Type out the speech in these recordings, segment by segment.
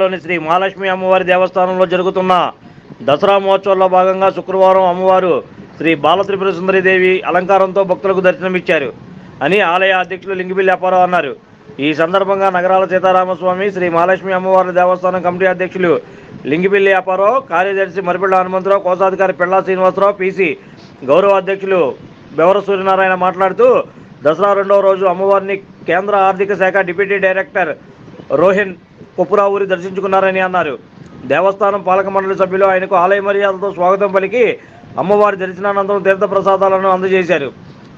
నగరంలోని శ్రీ మహాలక్ష్మి అమ్మవారి దేవస్థానంలో జరుగుతున్న దసరా మహోత్సవంలో భాగంగా శుక్రవారం అమ్మవారు శ్రీ బాలత్రిపుర సుందరీదేవి అలంకారంతో భక్తులకు దర్శనమిచ్చారు అని ఆలయ అధ్యక్షులు లింగిబిల్లి అప్పారావు అన్నారు. ఈ సందర్భంగా నగరాల సీతారామస్వామి శ్రీ మహాలక్ష్మి అమ్మవారి దేవస్థానం కమిటీ అధ్యక్షులు లింగిబిల్లి అప్పారావు కార్యదర్శి మరిపిళ్ళ హనుమంతరావు కోశాధికారి పిళ్ళా శ్రీనివాసరావు పీసీ గౌరవ అధ్యక్షులు బెవర సూర్యనారాయణ మాట్లాడుతూ దసరా రెండవ రోజు అమ్మవారిని కేంద్ర ఆర్థిక శాఖ డిప్యూటీ డైరెక్టర్ రోహిన్ కొప్పురావూరి దర్శించుకున్నారని అన్నారు. దేవస్థానం పాలక మండలి సభ్యులు ఆయనకు ఆలయ మర్యాదతో స్వాగతం పలికి అమ్మవారి దర్శనానంతరం తీర్థ ప్రసాదాలను అందజేశారు.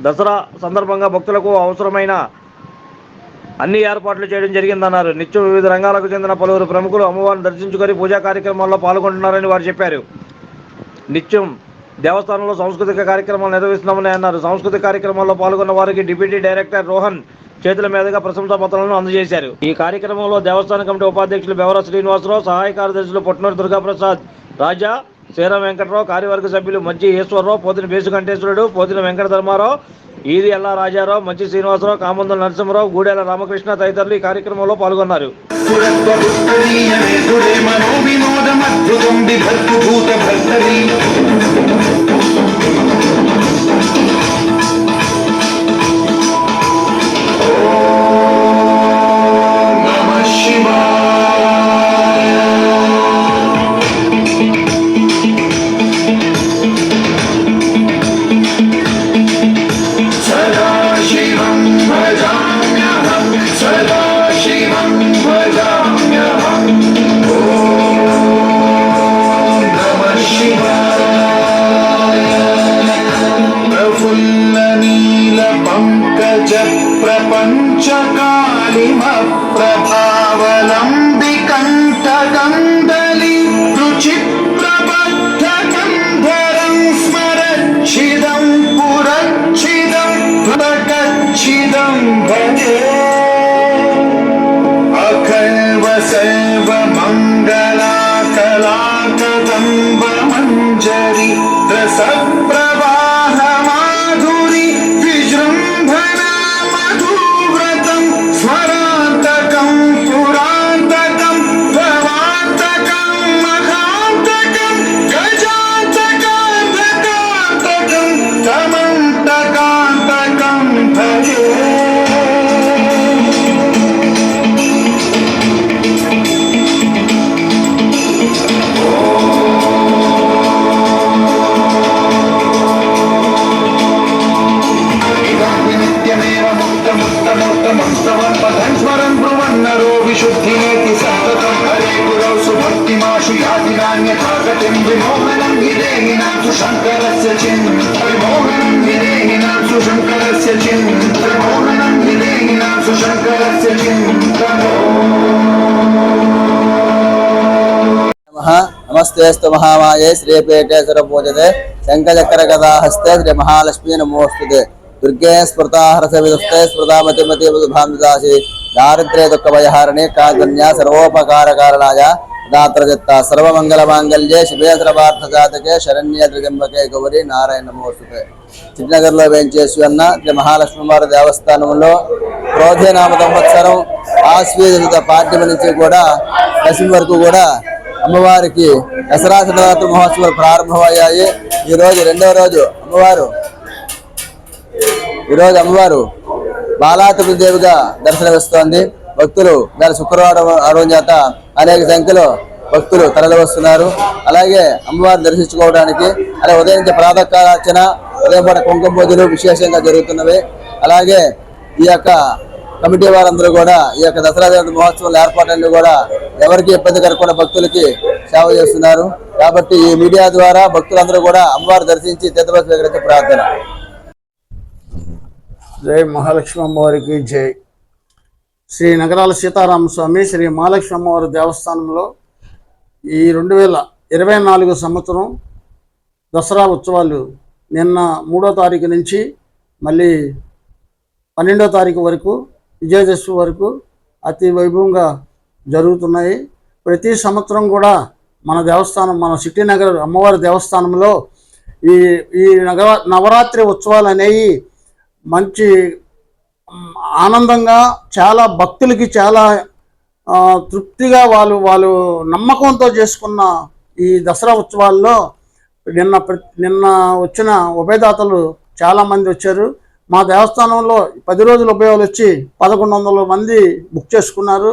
దసరా సందర్భంగా భక్తులకు అవసరమైన అన్ని ఏర్పాట్లు చేయడం జరిగిందన్నారు. నిత్యం వివిధ రంగాలకు చెందిన పలువురు ప్రముఖులు అమ్మవారిని దర్శించుకొని పూజా కార్యక్రమాల్లో పాల్గొంటున్నారని వారు చెప్పారు. నిత్యం దేవస్థానంలో సాంస్కృతిక కార్యక్రమాలు నిర్వహిస్తున్నామని అన్నారు. సాంస్కృతిక కార్యక్రమాల్లో పాల్గొన్న వారికి డిప్యూటీ డైరెక్టర్ రోహన్ చేతుల మీదుగా ప్రశంసా పత్రాలను అందజేశారు. ఈ కార్యక్రమంలో దేవస్థాన కమిటీ ఉపాధ్యక్షులు బెవర శ్రీనివాసరావు సహాయ కార్యదర్శులు పొట్నూరు దుర్గాప్రసాద్ రాజా శ్రీరామ్ వెంకటరావు కార్యవర్గ సభ్యులు మంచి ఈశ్వరరావు పోతిన బేసుకంఠేశ్వరుడు పోతిన వెంకట ధర్మారావు ఈది ఎల్లా రాజారావు మంచి శ్రీనివాసరావు కామందుల నరసింహరావు గూడెల రామకృష్ణ తదితరులు ఈ కార్యక్రమంలో పాల్గొన్నారు. ప్రభావలంబికంఠగంధలి नमस्ते महामाये श्रीपेटेश्वर पूजते शङ्खचक्रगदाहस्ते श्रीमहालक्ष्मी नमोस्तुते दुर्गे स्मृता हर्षविदुस्ते स्मृतामतिमतिभांसि दारिद्र्ये दुःखभयहारिणे काजन्या सर्वोपकारकारणाय శంఖచక్ర దాత్రజత్త సర్వమంగళ మాంగళ్యే శివే జాతకే శరణ్య త్రిజంబకే గౌరి నారాయణ నమోస్తుతే చిన్నగర్లో వేంచేసి అన్న శ్రీ మహాలక్ష్మి వారి దేవస్థానంలో క్రోధనామ సంవత్సరం ఆశ్వేదిత పాఠ్యం నుంచి కూడా దశమి వరకు కూడా అమ్మవారికి దసరా శివరాత్రి మహోత్సవాలు ప్రారంభమయ్యాయి. ఈ రోజు రెండవ రోజు అమ్మవారు ఈ రోజు అమ్మవారు బాలాత్రి దేవిగా దర్శనమిస్తోంది. భక్తులు దాని శుక్రవారం ఆరోజు చేత అనేక సంఖ్యలో భక్తులు తరలివస్తున్నారు. అలాగే అమ్మవారిని దర్శించుకోవడానికి అలాగే ఉదయం ప్రాతకాలార్చన ఉదయం పూట కుంకుమ పూజలు విశేషంగా జరుగుతున్నవి. అలాగే ఈ యొక్క కమిటీ వారందరూ కూడా ఈ యొక్క దసరా జయంతి మహోత్సవం ఏర్పాట్లన్నీ కూడా ఎవరికి ఇబ్బంది కలగకుండా భక్తులకి సేవ చేస్తున్నారు. కాబట్టి ఈ మీడియా ద్వారా భక్తులందరూ కూడా అమ్మవారు దర్శించి తీర్థ స్వీకరించి ప్రార్థన. జై మహాలక్ష్మి అమ్మవారికి జై. శ్రీ నగరాల సీతారామస్వామి శ్రీ మహాలక్ష్మి అమ్మవారి దేవస్థానంలో ఈ రెండు వేల ఇరవై నాలుగు సంవత్సరం దసరా ఉత్సవాలు నిన్న మూడో తారీఖు నుంచి మళ్ళీ పన్నెండో తారీఖు వరకు విజయదశమి వరకు అతి వైభవంగా జరుగుతున్నాయి. ప్రతి సంవత్సరం కూడా మన దేవస్థానం మన సిటీ నగర్ అమ్మవారి దేవస్థానంలో ఈ ఈ నగర నవరాత్రి ఉత్సవాలు అనేవి మంచి ఆనందంగా చాలా భక్తులకి చాలా తృప్తిగా వాళ్ళు వాళ్ళు నమ్మకంతో చేసుకున్న ఈ దసరా ఉత్సవాల్లో నిన్న ప్ర- నిన్న వచ్చిన ఉభయదాతలు చాలా మంది వచ్చారు. మా దేవస్థానంలో పది రోజుల ఉభయాలు వచ్చి పదకొండు వందల మంది బుక్ చేసుకున్నారు.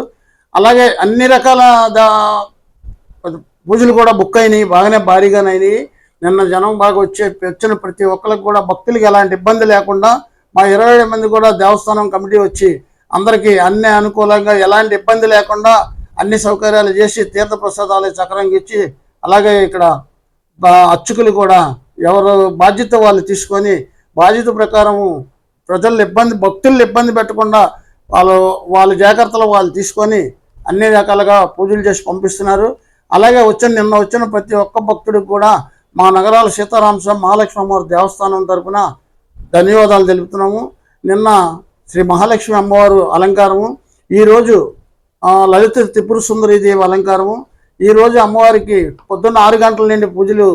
అలాగే అన్ని రకాల దా పూజలు కూడా బుక్ అయినాయి బాగానే భారీగానే అయినాయి నిన్న జనం బాగా వచ్చే వచ్చిన ప్రతి ఒక్కరికి కూడా భక్తులకి ఎలాంటి ఇబ్బంది లేకుండా మా ఇరవై మంది కూడా దేవస్థానం కమిటీ వచ్చి అందరికీ అన్ని అనుకూలంగా ఎలాంటి ఇబ్బంది లేకుండా అన్ని సౌకర్యాలు చేసి తీర్థ ప్రసాదాలు చక్రంగా ఇచ్చి అలాగే ఇక్కడ బా- అర్చకులు కూడా ఎవరు బాధ్యత వాళ్ళు తీసుకొని బాధ్యత ప్రకారము ప్రజలు ఇబ్బంది భక్తులు ఇబ్బంది పెట్టకుండా వాళ్ళు వాళ్ళ జాగ్రత్తలు వాళ్ళు తీసుకొని అన్ని రకాలుగా పూజలు చేసి పంపిస్తున్నారు. అలాగే వచ్చిన నిన్న వచ్చిన ప్రతి ఒక్క భక్తుడికి కూడా మా నగరాల సీతారామ స్వామి మహాలక్ష్మి అమ్మవారి దేవస్థానం తరపున ధన్యవాదాలు తెలుపుతున్నాము. నిన్న శ్రీ మహాలక్ష్మి అమ్మవారు అలంకారము ఈరోజు లలిత త్రిపుర సుందరి దేవి అలంకారము ఈరోజు అమ్మవారికి పొద్దున్న ఆరు గంటల నుండి పూజలు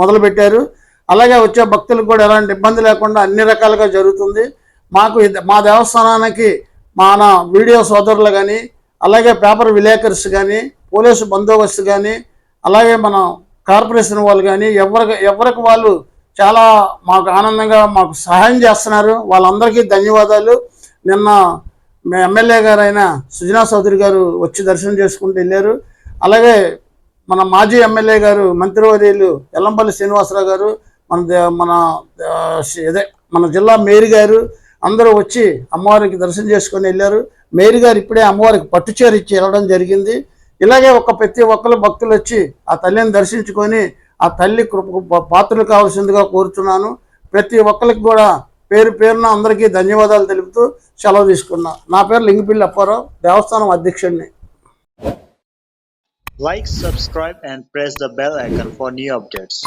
మొదలుపెట్టారు. అలాగే వచ్చే భక్తులకు కూడా ఎలాంటి ఇబ్బంది లేకుండా అన్ని రకాలుగా జరుగుతుంది. మాకు మా దేవస్థానానికి మా వీడియో సోదరులు కానీ అలాగే పేపర్ విలేకర్స్ కానీ పోలీసు బందోబస్తు కానీ అలాగే మన కార్పొరేషన్ వాళ్ళు కానీ ఎవరికి ఎవరికి వాళ్ళు చాలా మాకు ఆనందంగా మాకు సహాయం చేస్తున్నారు. వాళ్ళందరికీ ధన్యవాదాలు. నిన్న మీ ఎమ్మెల్యే గారు అయిన సుజనా చౌదరి గారు వచ్చి దర్శనం చేసుకుంటూ వెళ్ళారు. అలాగే మన మాజీ ఎమ్మెల్యే గారు మంత్రివర్యులు ఎల్లంపల్లి శ్రీనివాసరావు గారు మన దే- మన ఇదే మన జిల్లా మేరీ గారు అందరూ వచ్చి అమ్మవారికి దర్శనం చేసుకొని వెళ్ళారు. మేరీ గారు ఇప్పుడే అమ్మవారికి పట్టుచేరు ఇచ్చి వెళ్ళడం జరిగింది. ఇలాగే ఒక ప్రతి ఒక్కరు భక్తులు వచ్చి ఆ తల్లిని దర్శించుకొని ఆ తల్లి కృపకు పాత్రలు కావాల్సిందిగా కోరుతున్నాను ప్రతి ఒక్కరికి కూడా పేరు పేరున అందరికీ ధన్యవాదాలు తెలుపుతూ సెలవు తీసుకున్నా. నా పేరు లింగపిల్లి అప్పారావు దేవస్థానం అధ్యక్షుడిని. Like subscribe and press the bell icon for new updates